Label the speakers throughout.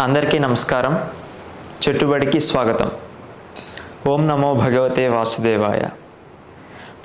Speaker 1: అందరికీ నమస్కారం చెట్టుబడికి స్వాగతం ఓం నమో భగవతే వాసుదేవాయ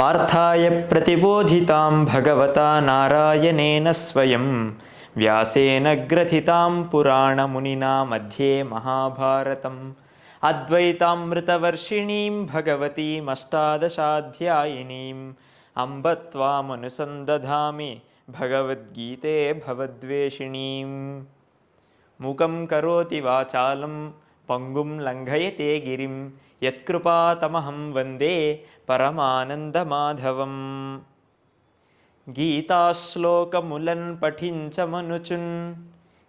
Speaker 1: పార్థాయ ప్రతిబోధితాం భగవతా నారాయణేన స్వయం వ్యాసేన గ్రథితాం పురాణమునినా మధ్యే మహాభారతం అద్వైతామృతవర్షిణీం భగవతీమష్టాదశాధ్యాయినీం అంబ త్వామనుసందధామి భగవద్గీతే భవద్వేషిణీం ముఖం కరోతి వాచాలం పంగుం లంఘయతే గిరిం యత్కృపాతమహం వందే పరమానందమాధవం. గీతాశ్లోకములన్ పఠించమనుచున్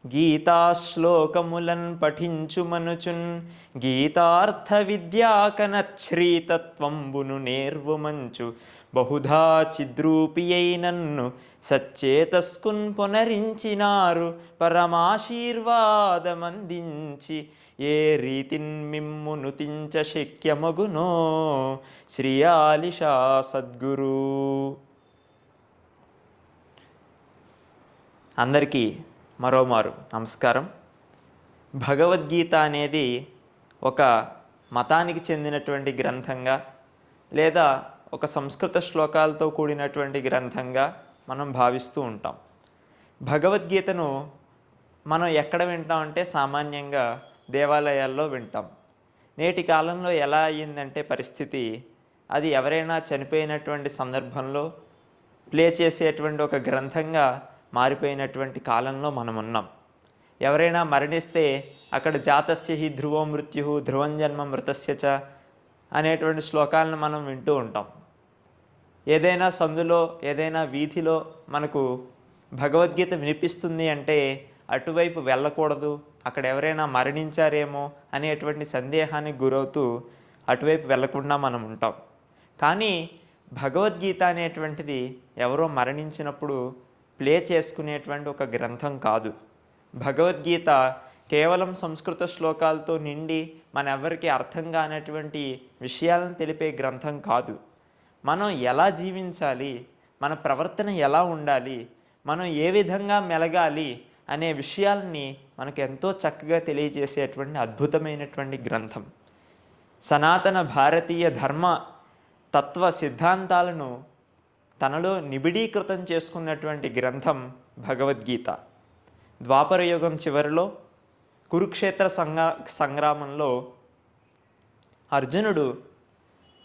Speaker 1: గీతాశ్లోకములన్ పఠించుమనుచున్ గీతార్థ విద్యాకనశ్రీతత్వంబును నేర్వుమంచు బహుధా చిద్రూపియై నన్ను సచ్చేతస్కున్ పునరించినారు పరమాశీర్వాదమందించి ఏ రీతిన్ మిమ్ము నుతించ శక్యమగునో శ్రీయాలిషా సద్గురు. అందరికీ మరోమారు నమస్కారం. భగవద్గీత అనేది ఒక మతానికి చెందినటువంటి గ్రంథంగా లేదా ఒక సంస్కృత శ్లోకాలతో కూడినటువంటి గ్రంథంగా మనం భావిస్తూ ఉంటాం. భగవద్గీతను మనం ఎక్కడ వింటాం అంటే సామాన్యంగా దేవాలయాల్లో వింటాం. నేటి కాలంలో ఎలా అయ్యిందంటే పరిస్థితి అది ఎవరైనా చనిపోయినటువంటి సందర్భంలో ప్లే చేసేటువంటి ఒక గ్రంథంగా మారిపోయినటువంటి కాలంలో మనం ఉన్నాం. ఎవరైనా మరణిస్తే అక్కడ జాతస్య హి ధ్రువో మృత్యు ధ్రువం జన్మ మృతస్య చ అనేటువంటి శ్లోకాలను మనం వింటూ ఉంటాం. ఏదైనా సందులో ఏదైనా వీధిలో మనకు భగవద్గీత వినిపిస్తుంది అంటే అటువైపు వెళ్ళకూడదు అక్కడ ఎవరైనా మరణించారేమో అనేటువంటి సందేహానికి గురవుతూ అటువైపు వెళ్ళకుండా మనం ఉంటాం. కానీ భగవద్గీత అనేటువంటిది ఎవరో మరణించినప్పుడు ప్లే చేసుకునేటువంటి ఒక గ్రంథం కాదు. భగవద్గీత కేవలం సంస్కృత శ్లోకాలతో నిండి మన ఎవరికి అర్థం కానటువంటి విషయాలను తెలిపే గ్రంథం కాదు. మనం ఎలా జీవించాలి? మన ప్రవర్తన ఎలా ఉండాలి? మనం ఏ విధంగా మెలగాలి? అనే విషయాల్ని మనకు ఎంతో చక్కగా తెలియజేసేటువంటి అద్భుతమైనటువంటి గ్రంథం. సనాతన భారతీయ ధర్మ తత్వ సిద్ధాంతాలను తనలో నిబిడీకృతం చేసుకున్నటువంటి గ్రంథం భగవద్గీత. ద్వాపర యుగం చివరిలో కురుక్షేత్ర సంగ్రా సంగ్రామంలో అర్జునుడు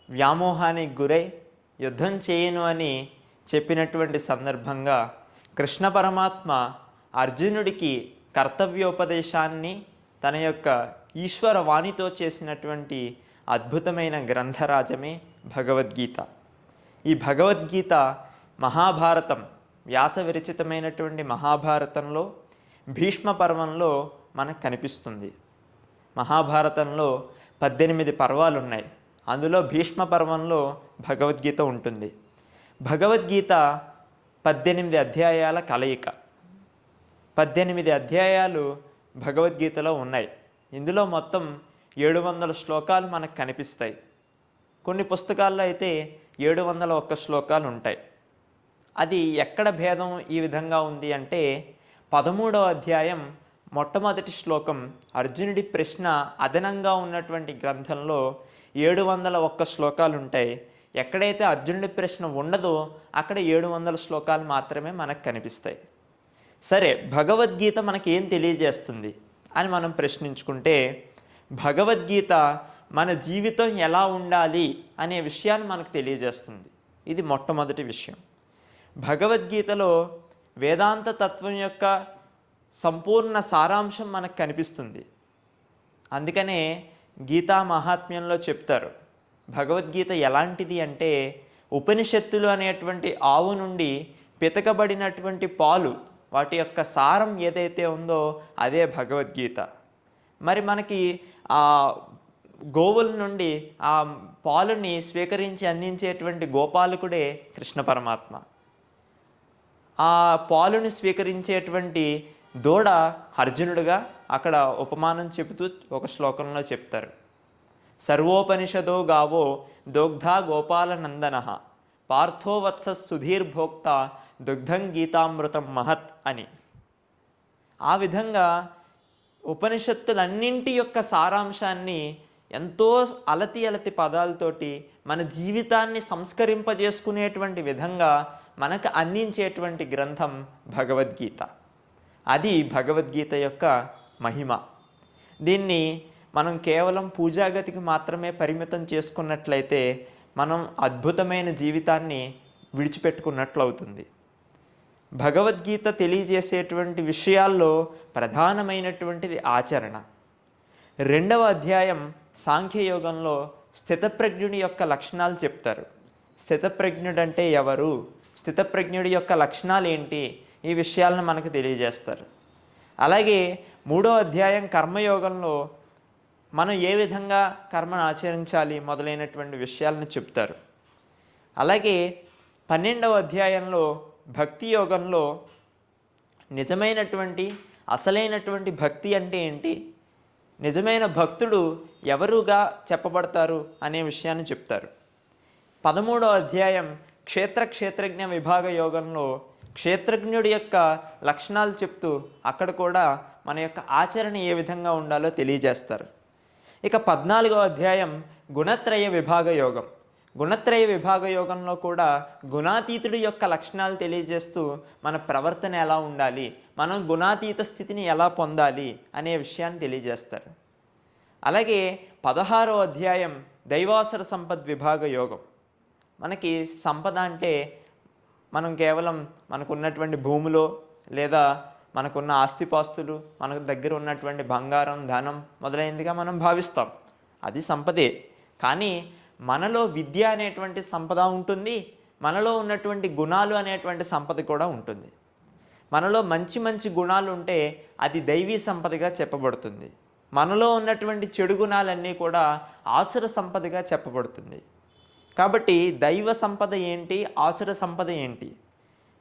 Speaker 1: వ్యామోహానికి గురై యుద్ధం చేయను అని చెప్పినటువంటి సందర్భంగా కృష్ణ పరమాత్మ అర్జునుడికి కర్తవ్యోపదేశాన్ని తన యొక్క ఈశ్వర వాణితో చేసినటువంటి అద్భుతమైన గ్రంథరాజమే భగవద్గీత. ఈ భగవద్గీత మహాభారతం వ్యాస విరచితమైనటువంటి మహాభారతంలో భీష్మ పర్వంలో మనకు కనిపిస్తుంది. మహాభారతంలో పద్దెనిమిది పర్వాలు ఉన్నాయి అందులో భీష్మ పర్వంలో భగవద్గీత ఉంటుంది. భగవద్గీత పద్దెనిమిది అధ్యాయాల కలయిక. పద్దెనిమిది అధ్యాయాలు భగవద్గీతలో ఉన్నాయి. ఇందులో మొత్తం ఏడు వందల శ్లోకాలు మనకు కనిపిస్తాయి. కొన్ని పుస్తకాల్లో అయితే ఏడు వందల ఒక్క శ్లోకాలు ఉంటాయి. అది ఎక్కడ భేదం ఈ విధంగా ఉంది అంటే పదమూడవ అధ్యాయం మొట్టమొదటి శ్లోకం అర్జునుడి ప్రశ్న అదనంగా ఉన్నటువంటి గ్రంథంలో ఏడు వందల ఒక్క శ్లోకాలు ఉంటాయి ఎక్కడైతే అర్జునుడి ప్రశ్న ఉండదో అక్కడ ఏడు వందల శ్లోకాలు మాత్రమే మనకు కనిపిస్తాయి. సరే భగవద్గీత మనకి ఏం తెలియజేస్తుంది అని మనం ప్రశ్నించుకుంటే భగవద్గీత మన జీవితం ఎలా ఉండాలి అనే విషయాన్ని మనకు తెలియజేస్తుంది. ఇది మొట్టమొదటి విషయం. భగవద్గీతలో వేదాంత తత్వం యొక్క సంపూర్ణ సారాంశం మనకు కనిపిస్తుంది. అందుకనే గీతా మహాత్మ్యంలో చెప్తారు. భగవద్గీత ఎలాంటిది అంటే ఉపనిషత్తులు అనేటువంటి ఆవు నుండి పితకబడినటువంటి పాలు వాటి యొక్క సారం ఏదైతే ఉందో అదే భగవద్గీత. మరి మనకి ఆ గోవుల నుండి ఆ పాలుని స్వీకరించి అందించేటువంటి గోపాలకుడే కృష్ణ పరమాత్మ. ఆ పాలుని స్వీకరించేటువంటి దూడ అర్జునుడుగా అక్కడ ఉపమానం చెబుతూ ఒక శ్లోకంలో చెప్తారు. సర్వోపనిషదో గావో దోగ్ధా గోపాలనందన పార్థోవత్స సుధీర్భోక్త దుగ్ధం గీతామృతం మహత్ అని. ఆ విధంగా ఉపనిషత్తులన్నింటి యొక్క సారాంశాన్ని ఎంతో అలతి అలతి పదాలతోటి మన జీవితాన్ని సంస్కరింపజేసుకునేటువంటి విధంగా మనకు అందించేటువంటి గ్రంథం భగవద్గీత. అది భగవద్గీత యొక్క మహిమ. దీన్ని మనం కేవలం పూజాగతికి మాత్రమే పరిమితం చేసుకున్నట్లయితే మనం అద్భుతమైన జీవితాన్ని విడిచిపెట్టుకున్నట్లు అవుతుంది భగవద్గీత తెలియజేసేటువంటి విషయాల్లో ప్రధానమైనటువంటిది ఆచరణ. రెండవ అధ్యాయం సాంఖ్యయోగంలో స్థితప్రజ్ఞుడి యొక్క లక్షణాలు చెప్తారు. స్థితప్రజ్ఞుడంటే ఎవరు? స్థితప్రజ్ఞుడి యొక్క లక్షణాలు ఏంటి ఈ విషయాలను మనకు తెలియజేస్తారు. అలాగే మూడో అధ్యాయం కర్మయోగంలో మనం ఏ విధంగా కర్మను ఆచరించాలి మొదలైనటువంటి విషయాలను చెప్తారు. అలాగే పన్నెండవ అధ్యాయంలో భక్తి యోగంలో నిజమైనటువంటి అసలైనటువంటి భక్తి అంటే ఏంటి? నిజమైన భక్తుడు ఎవరుగా చెప్పబడతారు అనే విషయాన్ని చెప్తారు. పదమూడవ అధ్యాయం క్షేత్ర క్షేత్రజ్ఞ విభాగ యోగంలో క్షేత్రజ్ఞుడి యొక్క లక్షణాలు చెప్తూ అక్కడ కూడా మన యొక్క ఆచరణ ఏ విధంగా ఉండాలో తెలియజేస్తారు. ఇక పద్నాలుగో అధ్యాయం గుణత్రయ విభాగ యోగం. గుణత్రయ విభాగ యోగంలో కూడా గుణాతీతుడి యొక్క లక్షణాలు తెలియజేస్తూ మన ప్రవర్తన ఎలా ఉండాలి మనం గుణాతీత స్థితిని ఎలా పొందాలి అనే విషయాన్ని తెలియజేస్తారు. అలాగే పదహారో అధ్యాయం దైవాసర సంపద్ విభాగ యోగం. మనకి సంపద అంటే మనం కేవలం మనకున్నటువంటి భూములో లేదా మనకున్న ఆస్తిపాస్తులు మనకు దగ్గర ఉన్నటువంటి బంగారం ధనం మొదలైనదిగా మనం భావిస్తాం. అది సంపదే. కానీ మనలో విద్య అనేటువంటి సంపద ఉంటుంది. మనలో ఉన్నటువంటి గుణాలు అనేటువంటి సంపద కూడా ఉంటుంది. మనలో మంచి మంచి గుణాలు ఉంటే అది దైవీ సంపదగా చెప్పబడుతుంది. మనలో ఉన్నటువంటి చెడు గుణాలన్నీ కూడా ఆసుర సంపదగా చెప్పబడుతుంది. కాబట్టి దైవ సంపద ఏంటి? ఆసుర సంపద ఏంటి?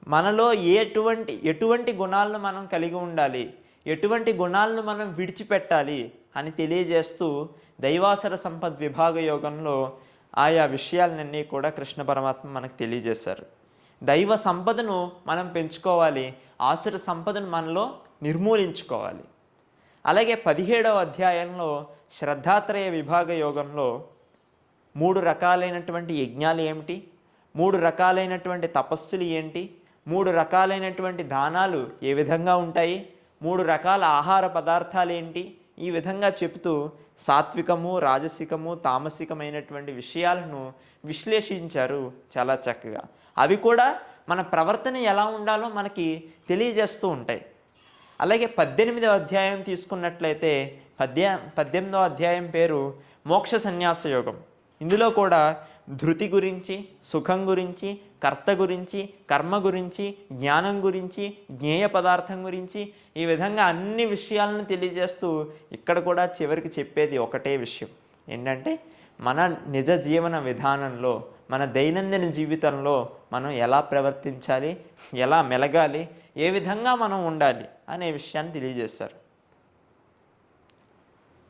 Speaker 1: మనలో ఎటువంటి ఎటువంటి గుణాలను మనం కలిగి ఉండాలి? ఎటువంటి గుణాలను మనం విడిచిపెట్టాలి? అని తెలియజేస్తూ దైవాసుర సంపద్ విభాగ యోగంలో ఆయా విషయాలన్నీ కూడా కృష్ణ పరమాత్మ మనకు తెలియజేశారు. దైవ సంపదను మనం పెంచుకోవాలి. ఆసుర సంపదను మనలో నిర్మూలించుకోవాలి. అలాగే పదిహేడవ అధ్యాయంలో శ్రద్ధాత్రయ విభాగ యోగంలో మూడు రకాలైనటువంటి యజ్ఞాలు ఏమిటి? మూడు రకాలైనటువంటి తపస్సులు ఏంటి? మూడు రకాలైనటువంటి దానాలు ఏ విధంగా ఉంటాయి? మూడు రకాల ఆహార పదార్థాలు ఏంటి? ఈ విధంగా చెబుతూ సాత్వికము రాజసికము తామసికమైనటువంటి విషయాలను విశ్లేషించారు చాలా చక్కగా. అవి కూడా మన ప్రవర్తన ఎలా ఉండాలో మనకి తెలియజేస్తూ ఉంటాయి. అలాగే పద్దెనిమిదవ అధ్యాయం తీసుకున్నట్లయితే పద్య పద్దెనిమిదవ అధ్యాయం పేరు మోక్ష సన్యాస యోగం. ఇందులో కూడా ధృతి గురించి సుఖం గురించి కర్త గురించి కర్మ గురించి జ్ఞానం గురించి జ్ఞేయ పదార్థం గురించి ఈ విధంగా అన్ని విషయాలను తెలియజేస్తూ ఇక్కడ కూడా చివరికి చెప్పేది ఒకటే విషయం. ఏంటంటే మన నిజ జీవన విధానంలో మన దైనందిన జీవితంలో మనం ఎలా ప్రవర్తించాలి ఎలా మెలగాలి ఏ విధంగా మనం ఉండాలి అనే విషయాన్ని తెలియజేశారు.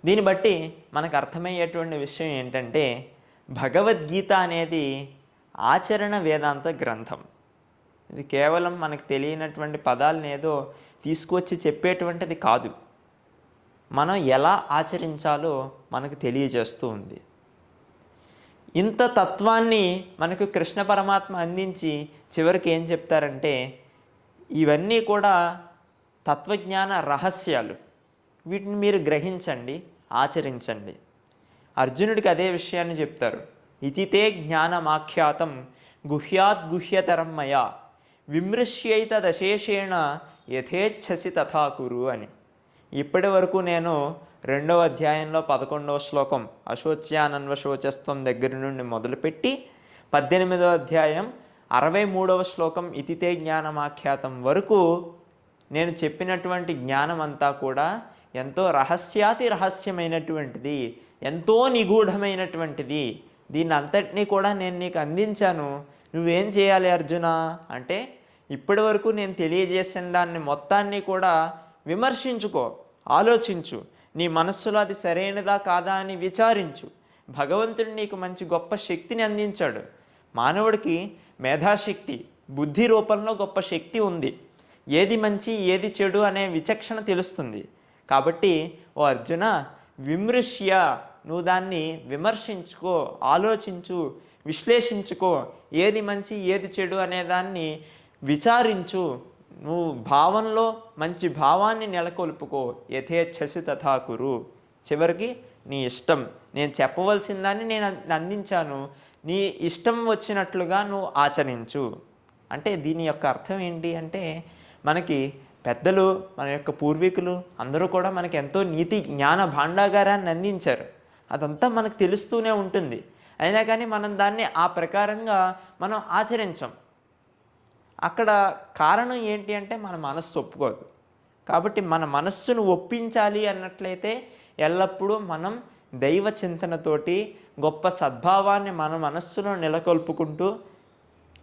Speaker 1: దీన్ని బట్టి మనకు అర్థమయ్యేటువంటి విషయం ఏంటంటే భగవద్గీత అనేది ఆచరణ వేదాంత గ్రంథం. ఇది కేవలం మనకు తెలియనటువంటి పదాలను ఏదో తీసుకొచ్చి చెప్పేటువంటిది కాదు. మనం ఎలా ఆచరించాలో మనకు తెలియజేస్తూ ఉంది. ఇంత తత్వాన్ని మనకు కృష్ణ పరమాత్మ అందించి చివరికి ఏం చెప్తారంటే ఇవన్నీ కూడా తత్వజ్ఞాన రహస్యాలు. వీటిని మీరు గ్రహించండి ఆచరించండి. అర్జునుడికి అదే విషయాన్ని చెప్తారు. ఇతితే జ్ఞానమాఖ్యాతం గుహ్యాద్ గుహ్యతరం మయా విమృశ్యైత దశేషేణ యథేచ్ఛసి తథా కురు అని. ఇప్పటి వరకు నేను రెండవ అధ్యాయంలో పదకొండవ శ్లోకం అశోచ్యానన్వశోచస్వం దగ్గర నుండి మొదలుపెట్టి పద్దెనిమిదవ అధ్యాయం అరవై మూడవ శ్లోకం ఇతితే జ్ఞానమాఖ్యాతం వరకు నేను చెప్పినటువంటి జ్ఞానం అంతా కూడా ఎంతో రహస్యాతి రహస్యమైనటువంటిది ఎంతో నిగూఢమైనటువంటిది. దీన్ని అంతటినీ కూడా నేను నీకు అందించాను. నువ్వేం చేయాలి అర్జున? అంటే ఇప్పటి వరకు నేను తెలియజేసిన దాన్ని మొత్తాన్ని కూడా విమర్శించుకో ఆలోచించు. నీ మనస్సులో అది సరైనదా కాదా అని విచారించు. భగవంతుడు నీకు మంచి గొప్ప శక్తిని అందించాడు. మానవుడికి మేధాశక్తి బుద్ధి రూపంలో గొప్ప శక్తి ఉంది. ఏది మంచి ఏది చెడు అనే విచక్షణ తెలుస్తుంది. కాబట్టి ఓ అర్జున విమృశ్య. నువ్వు దాన్ని విమర్శించుకో ఆలోచించు విశ్లేషించుకో. ఏది మంచి ఏది చెడు అనే దాన్ని విచారించు. నువ్వు భావంలో మంచి భావాన్ని నెలకొల్పుకో. యథేచ్ఛసి తథా కురు. చివరికి నీ ఇష్టం. నేను చెప్పవలసిన దాన్ని నేను అందించాను. నీ ఇష్టం వచ్చినట్లుగా నువ్వు ఆచరించు. అంటే దీని యొక్క అర్థం ఏంటి అంటే మనకి పెద్దలు మన యొక్క పూర్వీకులు అందరూ కూడా మనకి ఎంతో నీతి జ్ఞాన భాండాగారాన్ని అందించారు. అదంతా మనకు తెలుస్తూనే ఉంటుంది. అయినా కానీ మనం దాన్ని ఆ ప్రకారంగా మనం ఆచరించం. అక్కడ కారణం ఏంటి అంటే మన మనస్సు ఒప్పుకోదు. కాబట్టి మన మనస్సును ఒప్పించాలి అన్నట్లయితే ఎల్లప్పుడూ మనం దైవ చింతనతోటి గొప్ప సద్భావాన్ని మన మనస్సులో నెలకొల్పుకుంటూ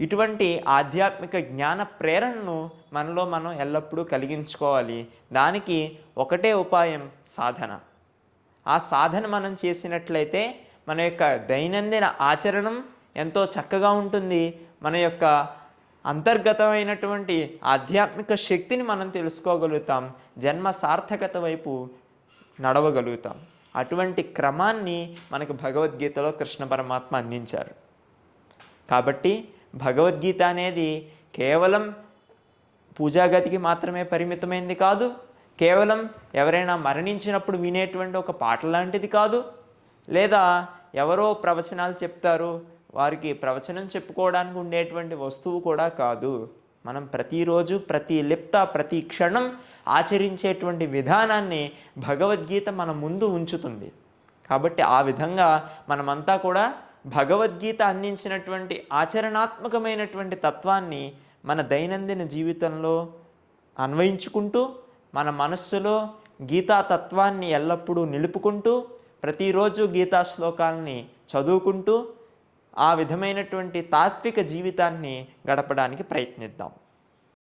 Speaker 1: ఇటువంటి ఆధ్యాత్మిక జ్ఞాన ప్రేరణను మనలో మనం ఎల్లప్పుడూ కలిగించుకోవాలి. దానికి ఒకటే ఉపాయం సాధన. ఆ సాధన మనం చేసినట్లయితే మన యొక్క దైనందిన ఆచరణం ఎంతో చక్కగా ఉంటుంది. మన యొక్క అంతర్గతమైనటువంటి ఆధ్యాత్మిక శక్తిని మనం తెలుసుకోగలుగుతాం. జన్మ సార్థకత వైపు నడవగలుగుతాం. అటువంటి క్రమాన్ని మనకు భగవద్గీతలో కృష్ణ పరమాత్మ అందించారు. కాబట్టి భగవద్గీత అనేది కేవలం పూజాగతికి మాత్రమే పరిమితమైంది కాదు కేవలం ఎవరైనా మరణించినప్పుడు వినేటువంటి ఒక పాట లాంటిది కాదు. లేదా ఎవరో ప్రవచనాలు చెప్తారు వారికి ప్రవచనం చెప్పుకోవడానికి ఉండేటువంటి వస్తువు కూడా కాదు. మనం ప్రతిరోజు ప్రతి లిప్త ప్రతి క్షణం ఆచరించేటువంటి విధానాన్ని భగవద్గీత మన ముందు ఉంచుతుంది. కాబట్టి ఆ విధంగా మనమంతా కూడా భగవద్గీత అందించినటువంటి ఆచరణాత్మకమైనటువంటి తత్వాన్ని మన దైనందిన జీవితంలో అన్వయించుకుంటూ మన మనస్సులో గీతా తత్వాన్ని ఎల్లప్పుడూ నిలుపుకుంటూ ప్రతిరోజు గీతా శ్లోకాలని చదువుకుంటూ ఆ విధమైనటువంటి తాత్విక జీవితాన్ని గడపడానికి ప్రయత్నిద్దాం.